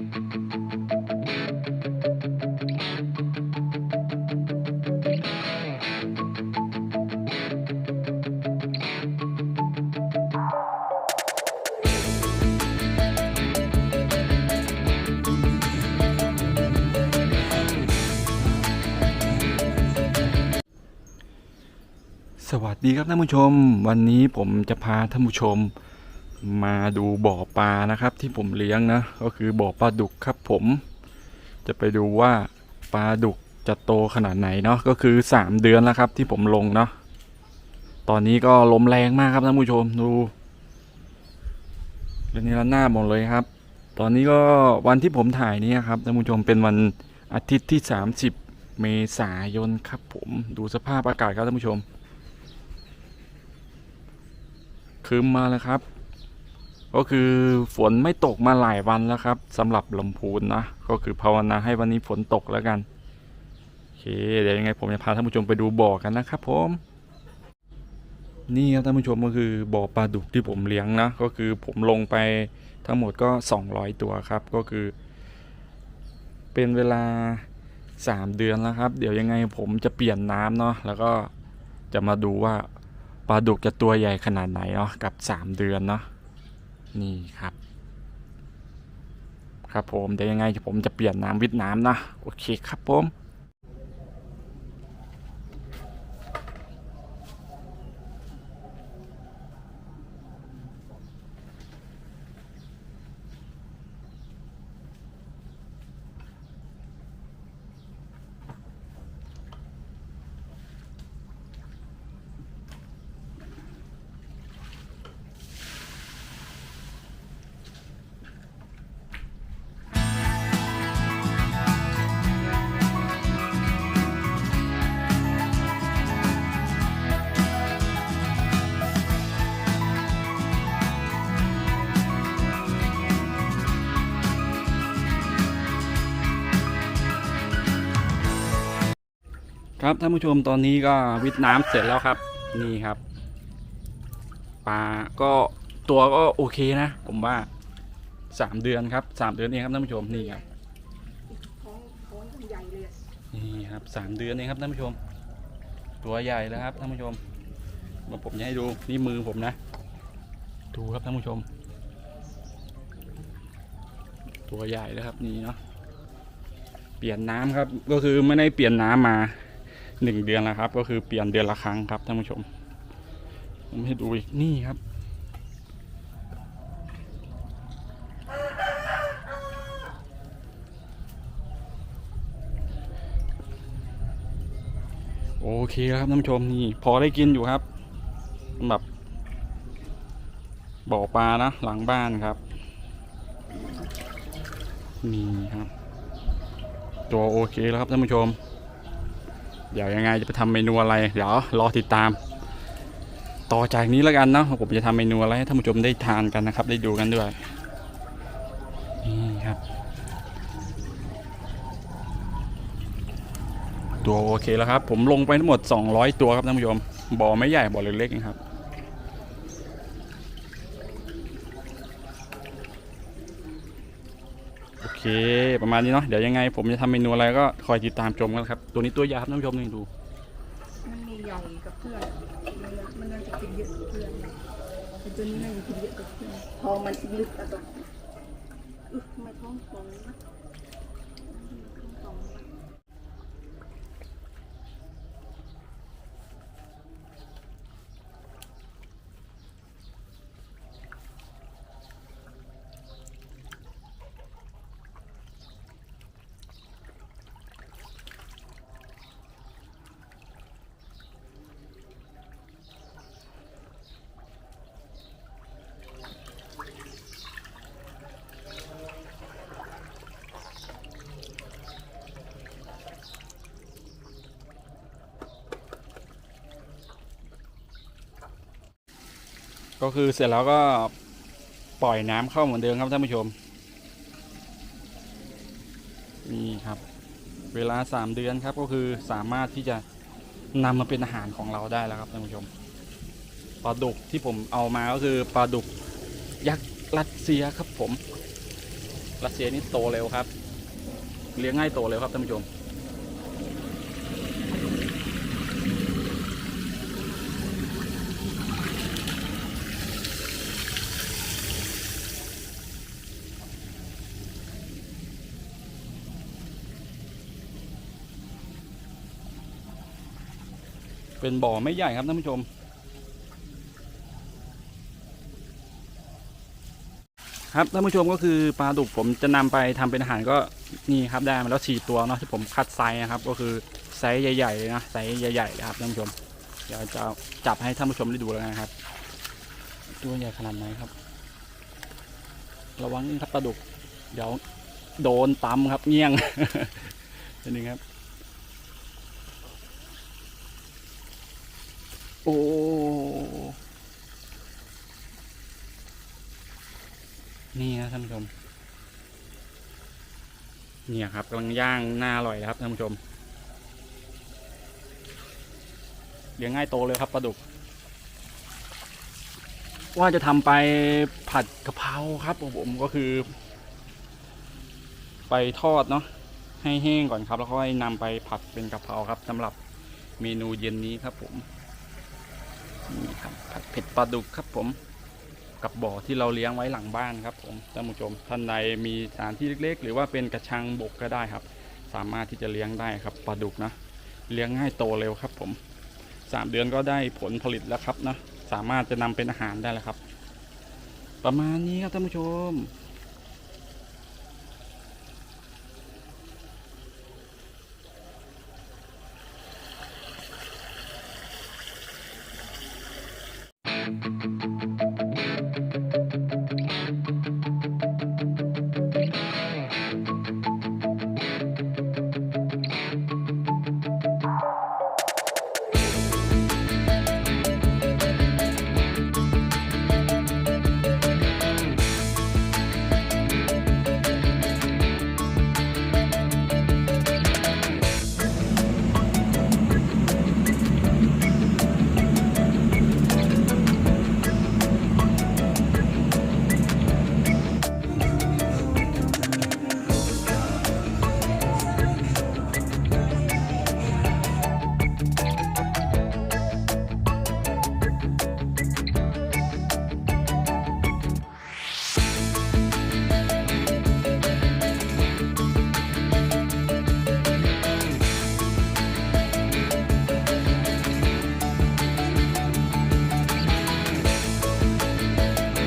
สวัสดีครับท่านผู้ชม วันนี้ผมจะพาท่านผู้ชม มาดูบ่อปลานะครับที่ผมเลี้ยงนะ ก็คือบ่อปลาดุกครับผม จะไปดูว่าปลาดุกจะโตขนาดไหนเนาะก็คือ 3 เดือนแล้วครับที่ผมลงเนาะตอนนี้ก็ลมแรงมากครับท่านผู้ชมดูเรื่องนี้ละหน้าหมดเลยครับ ตอนนี้ก็วันที่ผมถ่ายนี่ครับท่านผู้ชมเป็นวันอาทิตย์ที่ 30 เมษายนครับผมดูสภาพอากาศครับท่านผู้ชมคืมมาแล้วครับ ก็คือฝนไม่ตกมาหลายวันแล้วครับสำหรับลำพูนนะ ก็คือภาวนาให้วันนี้ฝนตกแล้วกันโอเคเดี๋ยวยังไงผมจะพาท่านผู้ชมไปดูบ่อกันนะครับผมนี่ครับท่านผู้ชมก็คือบ่อปลาดุกที่ผมเลี้ยงนะ ก็คือผมลงไปทั้งหมดก็ 200 ตัวครับก็คือ เป็นเวลา 3 เดือนแล้วครับ เดี๋ยวยังไงผมจะเปลี่ยนน้ำเนาะแล้วก็จะมาดูว่าปลาดุกจะตัวใหญ่ขนาดไหนเนาะกับ 3 เดือนเนาะ นี่ครับ ครับผมเดี๋ยวยังไงผมจะเปลี่ยนน้ำวิทน้ำนะ โอเคครับผม ครับท่านผู้ชมตอนนี้ก็วิดน้ำเสร็จแล้วครับ นี่ครับปลาก็ตัวก็โอเคนะ ผมว่าสามเดือนครับสามเดือนเองครับท่านผู้ชมนี่ครับนี่ครับสามเดือนเองครับท่านผู้ชม ตัวใหญ่แล้วครับท่านผู้ชมมาผมจะให้ดูนี่มือผมนะ ดูครับท่านผู้ชม ตัวใหญ่แล้วครับนี่เนาะเปลี่ยนน้ำครับก็คือไม่ได้เปลี่ยนน้ำมา หนึ่งเดือนแล้วครับ ก็คือเปลี่ยนเดือนละครั้งครับท่านผู้ชม ผมให้ดูอีกนี่ครับ โอเคครับท่านผู้ชมนี่พอได้กินอยู่ครับสำหรับบ่อปลานะหลังบ้านครับนี่ครับ ตัวโอเคแล้วครับท่านผู้ชม เดี๋ยวยังไงจะไปทำเมนูอะไร เดี๋ยวรอติดตาม ต่อจากนี้แล้วกันเนาะผมจะทำเมนูอะไรให้ท่านผู้ชมได้ทานกันนะครับ ได้ดูกันด้วยนี่ครับ ตัวโอเคแล้วครับ ผมลงไปทั้งหมด 200 ตัวครับท่านผู้ชมบ่อไม่ใหญ่บ่อเล็กๆนะครับ โอ เค ประมาณนี้เนาะเดี๋ยวยังไง ผมจะทำเมนูอะไรก็คอยติดตามชมกันครับ ตัวนี้ตัวยาครับท่านผู้ชมนี่ดู มันมีใหญ่กับเพื่อนมันมันน่าจะกินเยอะกับเพื่อนแต่ตัวนี้น่าจะกินเยอะกับเพื่อนท้องมันลึกอะตัวอึ๊ะทำไมท้องฟองนะ ก็คือเสร็จแล้วก็ปล่อยน้ำเข้าเหมือนเดิมครับท่านผู้ชม นี่ครับ เวลาสามเดือนครับก็คือสามารถที่จะนำมาเป็นอาหารของเราได้แล้วครับท่านผู้ชมปลาดุกที่ผมเอามาก็คือปลาดุกยักษ์รัสเซียครับผม รัสเซียนี่โตเร็วครับ เลี้ยงง่ายโตเร็วครับท่านผู้ชม เป็นบ่อไม่ใหญ่ครับท่านผู้ชม ครับท่านผู้ชมก็คือปลาดุกผมจะนำไปทำเป็นอาหารก็นี่ครับได้มาแล้วสี่ตัวเนาะที่ผมคัดไซส์นะครับ ก็คือไซส์ใหญ่ๆเลยนะไซส์ใหญ่ๆเลยครับท่านผู้ชม เดี๋ยวจะจับให้ท่านผู้ชมได้ดูแล้วนะครับ ตัวใหญ่ขนาดไหนครับ ระวังครับปลาดุก เดี๋ยวโดนตำครับเงี้ยงนิดนึงครับ โอ้นี่นะท่านผู้ชม เนี่ยครับกำลังย่างหน้าอร่อยนะครับท่านผู้ชมเลี้ยงง่ายโตเลยครับปลาดุก ว่าจะทำไปผัดกะเพราครับผมก็คือ ไปทอดเนาะให้แห้งก่อนครับ แล้วก็ให้นำไปผัดเป็นกะเพราครับสำหรับเมนูเย็นนี้ครับผม นี่ครับผัดเผ็ดปลาดุกครับผมกับบ่อที่เราเลี้ยงไว้หลังบ้านครับผมท่านผู้ชมท่านใดมีสถานที่เล็กๆ หรือว่าเป็นกระชังบกก็ได้ครับ สามารถที่จะเลี้ยงได้ครับปลาดุกนะเลี้ยงง่ายโตเร็วครับผมสามเดือนก็ได้ผลผลิตแล้วครับนะสามารถจะนำเป็นอาหารได้แล้วครับ ประมาณนี้ครับท่านผู้ชม